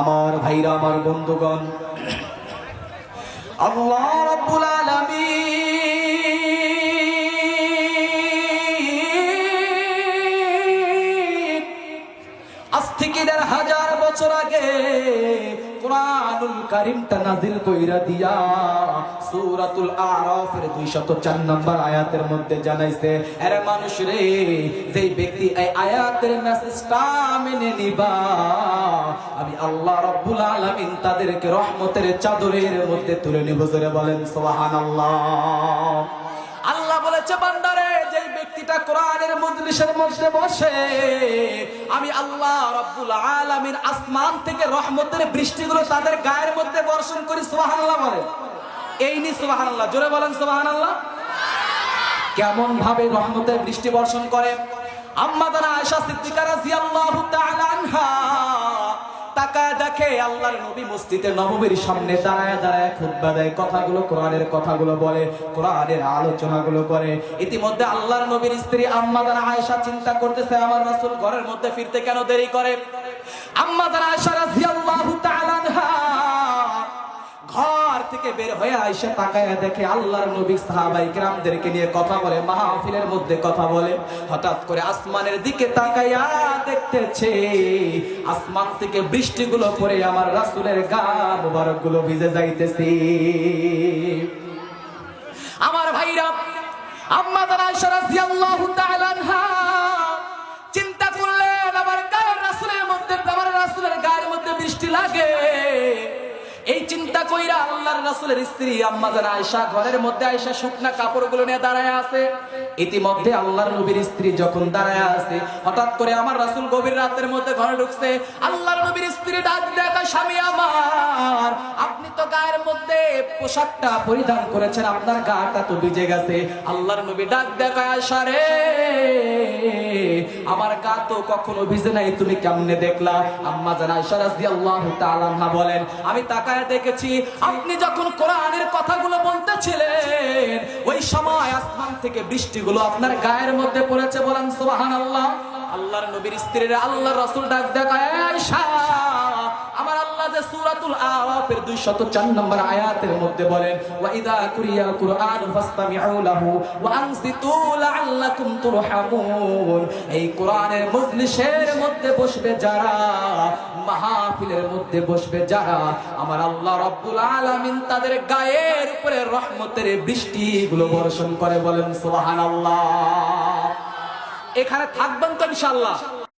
আমার ভাইরা আমার বন্ধুগণ। আল্লাহ রাব্বুল আলামিন আজ থেকে দেড় হাজার বছর আগে কোরআনুল কারিমটা নাজিল কইরা দিয়া সূরাতুল আরাফের 204 নম্বর আয়াতের মধ্যে জানাইছে আরে মানুষ রে, যেই ব্যক্তি এই আয়াতের মেসেজটা মেনে নিবা, আমি আল্লাহ রাব্বুল আলামিন তাদেরকে রহমতের চাদরের মধ্যে তুলে নিব। জোরে বলেন, সুবহানাল্লাহ। আল্লাহ বলেছে ব্যক্তিটা কোরআনের মজলিসের মধ্যে বসে আমি আল্লাহ রব্বুল আলামিন আসমান থেকে রহমতের বৃষ্টিগুলো তাদের গায়ের মধ্যে বর্ষণ করি, সুবহানাল্লাহ বলে এই নি সুবহানাল্লাহ, জোরে বলেন সুবহানাল্লাহ। কেমন ভাবে রহমতের বৃষ্টি বর্ষণ করে? আম্মাদারা আয়সা আয়েশা সিদ্দিকা রাদিয়াল্লাহু তাআলা দেখে আল্লাহর নবী মসজিদে নববীর সামনে দাঁড়ায় দাঁড়ায় খুতবা দেয়, কথাগুলো কোরআনের কথাগুলো বলে, কোরআনের আলোচনাগুলো করে। ইতিমধ্যে আল্লাহর নবীর স্ত্রী আম্মা দানা আয়েশা চিন্তা করতেছে, আমার রাসূল ঘরের মধ্যে ফিরতে কেন দেরি করে? আম্মা দানা আয়েশা রাদিয়াল্লাহু তাআলা আনহা থেকে বের হয়ে আইসা তাকায় দেখে আল্লাহর নবী সাহাবাই কিরামদেরকে নিয়ে কথা বলে, মাহফিলের মধ্যে কথা বলে। হঠাৎ করে আসমানের দিকে তাকাইয়া দেখতেছে, আসমান থেকে বৃষ্টিগুলো পড়ে আমার রাসূলের গা মুবারক ভিজে যাইতেছে। আমার ভাইরা, আম্মা জানা আয়েশা রাদিয়াল্লাহু তাআলা আনহা চিন্তা করলেন, আমার গায়ের রাসূলের মধ্যে আমার রাসূলের গায়ের মধ্যে বৃষ্টি লাগে। এই চিন্তা কইরা আল্লাহর রাসূলের স্ত্রী আম্মা জান আয়েশা ঘরের মধ্যে আয়েশা শুকনা কাপড়গুলো নিয়ে দাঁড়ায় আছে। ইতিমধ্যে আল্লাহর নবীর স্ত্রী যখন দাঁড়ায় আছে, হঠাৎ করে আমার রাসূল গভীর রাতের মধ্যে ঘরে ঢুকছে। আল্লাহর নবীর স্ত্রী ডাক দেখা স্বামী আমার, আপনি তো গায়ের মধ্যে পোশাকটা পরিধান করেছেন, আপনার গাটা তো ভিজে গেছে। আল্লাহর নবী ডাক দেখা আয়েশা রে আমার গা তো কখনো ভিজে নাই, তুমি কেমনে দেখলা? আম্মা জানা রাদিয়াল্লাহু তাআলা আনহা বলেন, আমি তাকায় দেখেছি, আপনি যখন কোরআনের কথাগুলো বলতেছিলেন, ওই সময় আসমান থেকে বৃষ্টিগুলো আপনার গায়ের মধ্যে পড়েছে বলেন সুবহানাল্লাহ। আল্লাহর নবীর স্ত্রীরা আল্লাহর রসুল ডাক দেখায়, আয়েশা! আল্লাহ সূরাতুল আরাফের 204 নম্বর আয়াতের মধ্যে বলেন ওয়া ইদা কুরিয়াল কুরআন ফাসতামিউ লাহু ওয়া আনসিতু লাআল্লাকুম তুরহামুন। এই কোরআনের মজলিসের মধ্যে বসবে যারা, মাহফিলের মধ্যে বসবে যারা, আমার আল্লাহ রাব্বুল আলামিন তাদের গায়ের উপরে রহমতের বৃষ্টিগুলো বর্ষণ করে বলেন, সুবহানাল্লাহ। এখানে থাকবেন তো ইনশাআল্লাহ।